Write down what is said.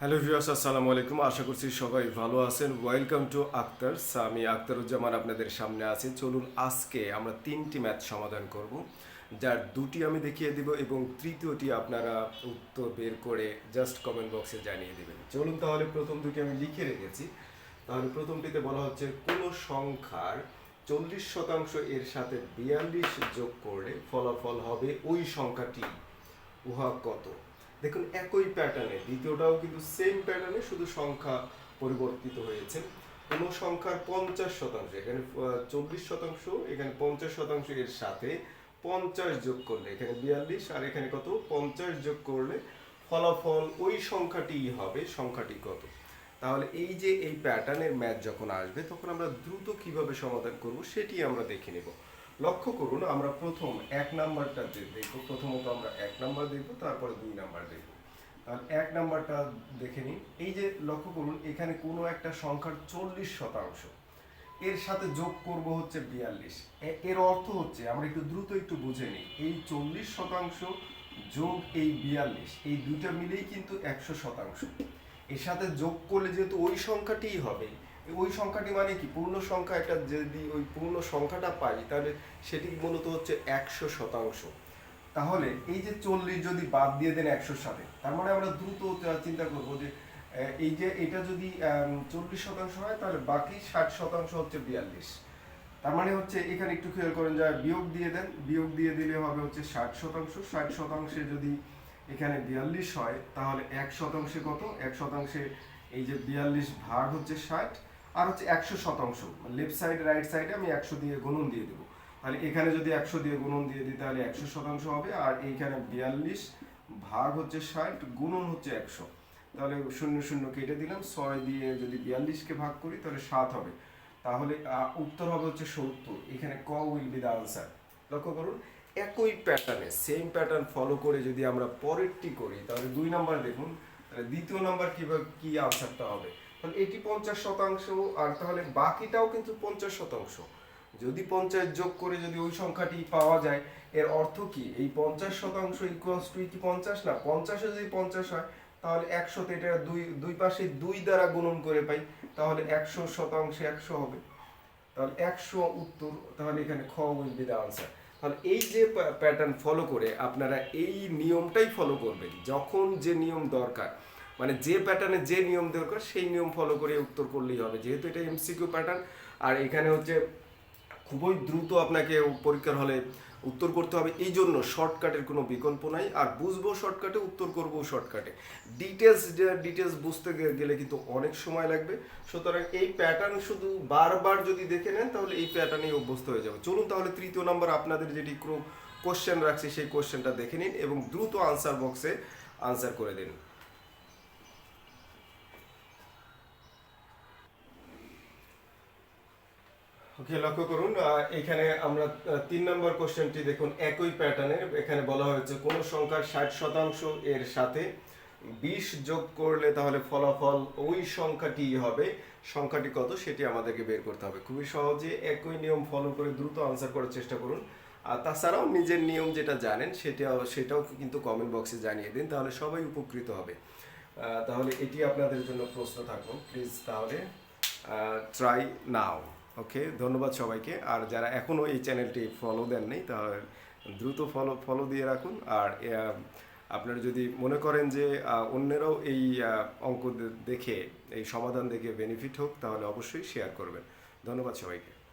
Hello viewers, আসসালামু আলাইকুম। আশা করছি সবাই ভালো আছেন। ওয়েলকাম টু আক্তার আমি আক্তারুজ্জামান আপনাদের সামনে আছি। চলুন আজকে আমরা তিনটি ম্যাথ সমাধান করব, যার দুটি আমি দেখিয়ে দিব এবং তৃতীয়টি আপনারা উত্তর বের করে জাস্ট কমেন্ট বক্সে জানিয়ে দেবেন। চলুন তাহলে প্রথম দুটি আমি লিখে রেখেছি। তাহলে প্রথমটিতে বলা হচ্ছে, কোনো সংখ্যার চল্লিশ শতাংশ এর সাথে বিয়াল্লিশ যোগ করলে ফলাফল হবে ওই সংখ্যাটি, উহা কত? দেখুন, একই প্যাটার্নে দ্বিতীয়টাও কিন্তু সেম প্যাটার্নে শুধু সংখ্যা পরিবর্তিত হয়েছে কোনো সংখ্যার পঞ্চাশ শতাংশ, এখানে চব্বিশ শতাংশ, এখানে পঞ্চাশ শতাংশ এর সাথে পঞ্চাশ যোগ করলে, এখানে বিয়াল্লিশ, আর এখানে কত? পঞ্চাশ যোগ করলে ফলাফল ওই সংখ্যাটি হবে, সংখ্যাটি কত? তাহলে এই যে এই প্যাটার্নের ম্যাথ যখন আসবে, তখন আমরা দ্রুত কীভাবে সমাধান করব সেটি আমরা দেখে নেব। লক্ষ্য করুন, আমরা প্রথম এক নাম্বারটা দেখব। প্রথমত আমরা এক নাম্বার দেখব, তারপরে দুই নাম্বার দেখব। তাহলে এক নাম্বারটা দেখে নিন এই যে লক্ষ্য করুন, এখানে কোনো একটা সংখ্যার চল্লিশ শতাংশ। এর সাথে যোগ করব হচ্ছে বিয়াল্লিশ। এর অর্থ হচ্ছে, আমরা একটু দ্রুত একটু বুঝে নিই। এই চল্লিশ শতাংশ যোগ এই বিয়াল্লিশ, এই দুইটা মিলেই কিন্তু একশো শতাংশ। এর সাথে যোগ করলে যেহেতু ওই সংখ্যাটিই হবে ওই সংখ্যাটি মানে কি? পূর্ণ সংখ্যা একটা যদি ওই পূর্ণ সংখ্যাটা পাই, তাহলে সেটি মূলত হচ্ছে একশো শতাংশ। তাহলে এই যে চল্লিশ যদি বাদ দিয়ে দেন একশোর সাথে, তার মানে আমরা দ্রুত চিন্তা করব যে এই যে এটা যদি চল্লিশ শতাংশ হয়, তাহলে বাকি ষাট শতাংশ হচ্ছে বিয়াল্লিশ। তার মানে হচ্ছে এখানে একটু খেয়াল করেন, যা বিয়োগ দিয়ে দেন, বিয়োগ দিয়ে দিলে হবে হচ্ছে ষাট শতাংশ। ষাট শতাংশে যদি এখানে বিয়াল্লিশ হয়, তাহলে এক শতাংশে কত? এক শতাংশে এই যে বিয়াল্লিশ ভাগ হচ্ছে ষাট আর হচ্ছে একশো শতাংশ। লেফট সাইড রাইট সাইডে আমি একশো দিয়ে গুণন দিয়ে দেবো। তাহলে এখানে যদি একশো দিয়ে গুণন দিয়ে দিই, তাহলে একশো শতাংশ হবে। আর এইখানে বিয়াল্লিশ ভাগ হচ্ছে ষাট, গুণন হচ্ছে একশো। তাহলে শূন্য শূন্য কেটে দিলাম। ছয় দিয়ে যদি বিয়াল্লিশকে ভাগ করি, তাহলে সাত হবে। তাহলে উত্তর হবে হচ্ছে সত্তর। এখানে ক উইল বি দ্য আনসার লক্ষ্য করুন, একই প্যাটার্নে সেম প্যাটার্ন ফলো করে যদি আমরা পরেরটি করি, তাহলে দুই নাম্বার দেখুন, তাহলে দ্বিতীয় নাম্বার কীভাবে, কী আনসারটা হবে? তাহলে এটি পঞ্চাশ শতাংশ, আর তাহলে বাকিটাও কিন্তু পঞ্চাশ শতাংশ। যদি পঞ্চাশ যোগ করে যদি ওই সংখ্যাটি পাওয়া যায়, এর অর্থ কি? এই পঞ্চাশ শতাংশ ইকুয়ালস টু কি পঞ্চাশ না, পঞ্চাশে যদি পঞ্চাশ হয়, তাহলে একশোতে এটা দুই দুই পাশে দুই দ্বারা গুণন করে পাই, তাহলে একশো শতাংশে একশো হবে। তাহলে একশো উত্তর, তাহলে এখানে খ উইল বি দ্য আনসার তাহলে এই যে প্যাটার্ন ফলো করে, আপনারা এই নিয়মটাই ফলো করবেন। যখন যে নিয়ম দরকার মানে যে প্যাটার্নে যে নিয়ম দরকার, সেই নিয়ম ফলো করে উত্তর করলেই হবে। যেহেতু এটা এমসিকিউ প্যাটার্ন আর এখানে হচ্ছে খুবই দ্রুত আপনাকে পরীক্ষার হলে উত্তর করতে হবে। এই জন্য শর্টকাটের কোনো বিকল্প নাই। আর বুঝব শর্টকাটে উত্তর করব শর্টকাটে ডিটেলস ডিটেলস বুঝতে গেলে কিন্তু অনেক সময় লাগবে। সুতরাং এই প্যাটার্ন শুধু বারবার যদি দেখে নেন, তাহলে এই প্যাটার্নেই অভ্যস্ত হয়ে যাবে। চলুন তাহলে তৃতীয় নাম্বার আপনাদের যেটি কোশ্চেন রাখছি, সেই কোশ্চেনটা দেখে নিন এবং দ্রুত আনসার বক্সে আনসার করে দিন। ওকে, লক্ষ্য করুন এখানে আমরা তিন নম্বর কোশ্চেনটি দেখুন, একই প্যাটার্নের, এখানে বলা হয়েছে কোন সংখ্যার ষাট শতাংশ এর সাথে বিশ যোগ করলে তাহলে ফলাফল ওই সংখ্যাটি হবে, সংখ্যাটি কত সেটি আমাদেরকে বের করতে হবে। খুবই সহজে একই নিয়ম ফলো করে দ্রুত আনসার করার চেষ্টা করুন। আর তাছাড়াও নিজের নিয়ম যেটা জানেন সেটাও সেটাও কিন্তু কমেন্ট বক্সে জানিয়ে দিন, তাহলে সবাই উপকৃত হবে। তাহলে এটি আপনাদের জন্য প্রশ্ন থাকুন প্লিজ তাহলে ট্রাই নাও ওকে, ধন্যবাদ সবাইকে। আর যারা এখনও এই চ্যানেলটি ফলো দেন নাই, তাহলে দ্রুত ফলো ফলো দিয়ে রাখুন। আর আপনারা যদি মনে করেন যে অন্যেরাও এই অঙ্ক দেখে, এই সমাধান দেখে বেনিফিট হোক, তাহলে অবশ্যই শেয়ার করবেন। ধন্যবাদ সবাইকে।